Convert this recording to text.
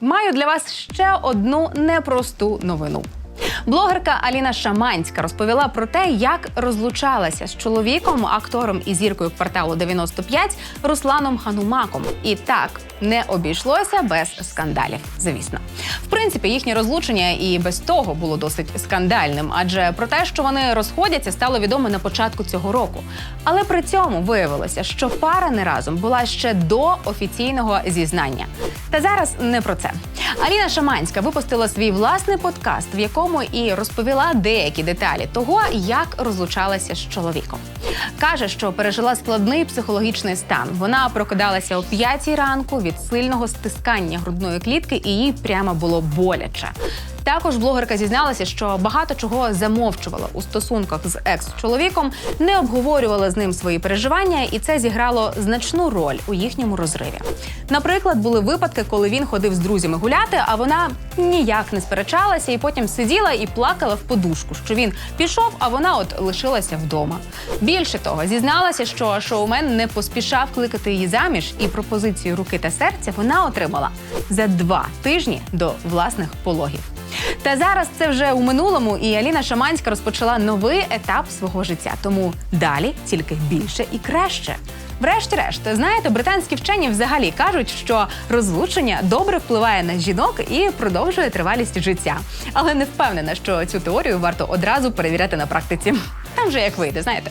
Маю для вас ще одну непросту новину. Блогерка Аліна Шаманська розповіла про те, як розлучалася з чоловіком, актором і зіркою кварталу 95 Русланом Ханумаком. І так не обійшлося без скандалів. Звісно, в принципі, їхнє розлучення і без того було досить скандальним, адже про те, що вони розходяться, стало відомо на початку цього року. Але при цьому виявилося, що пара не разом була ще до офіційного зізнання. Та зараз не про це. Аліна Шаманська випустила свій власний подкаст, в якому і розповіла деякі деталі того, як розлучалася з чоловіком. Каже, що пережила складний психологічний стан. Вона прокидалася о п'ятій ранку від сильного стискання грудної клітки, і їй прямо було боляче. Також блогерка зізналася, що багато чого замовчувала у стосунках з екс-чоловіком, не обговорювала з ним свої переживання, і це зіграло значну роль у їхньому розриві. Наприклад, були випадки, коли він ходив з друзями гуляти, а вона ніяк не сперечалася і потім сиділа і плакала в подушку, що він пішов, а вона от лишилася вдома. Більше того, зізналася, що шоумен не поспішав кликати її заміж, і пропозицію руки та серця вона отримала за два тижні до власних пологів. Та зараз це вже у минулому, і Аліна Шаманська розпочала новий етап свого життя. Тому далі тільки більше і краще. Врешті-решт, знаєте, британські вчені взагалі кажуть, що розлучення добре впливає на жінок і продовжує тривалість життя. Але не впевнена, що цю теорію варто одразу перевіряти на практиці. Там вже як вийде, знаєте.